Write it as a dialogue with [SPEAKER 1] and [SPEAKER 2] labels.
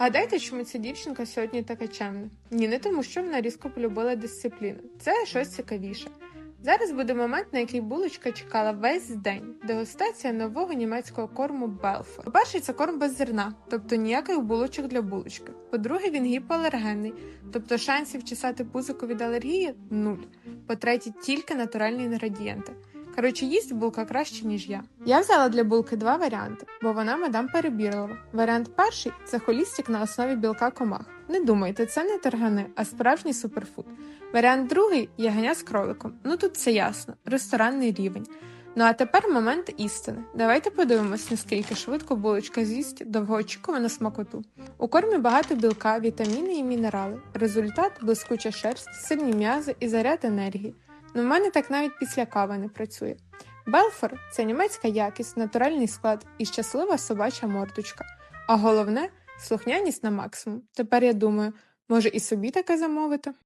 [SPEAKER 1] Гадайте, чому ця дівчинка сьогодні така чемна? Ні, не тому, що вона різко полюбила дисципліну. Це щось цікавіше. Зараз буде момент, на який булочка чекала весь день. Дегустація нового німецького корму Белфор. По-перше, це корм без зерна, тобто ніяких булочок для булочки. По-друге, він гіпоалергенний, тобто шансів чесати пузику від алергії нуль. По-третє, тільки натуральні інгредієнти. Коротше, їсть булка краще, ніж я. Я взяла для булки два варіанти, бо вона мадам перебірлова. Варіант перший це холістик на основі білка комах. Не думайте, це не тергани, а справжній суперфуд. Варіант другий ягня з кроликом. Ну тут це ясно, ресторанний рівень. Ну а тепер момент істини. Давайте подивимось, наскільки швидко булочка з'їсть довгоочікувану смакоту. У кормі багато білка, вітаміни і мінерали. Результат блискуча шерсть, сильні м'язи і заряд енергії. Ну, в мене так навіть після кави не працює. Белфор це німецька якість, натуральний склад і щаслива собача мордочка. А головне слухняність на максимум. Тепер я думаю, може і собі таке замовити.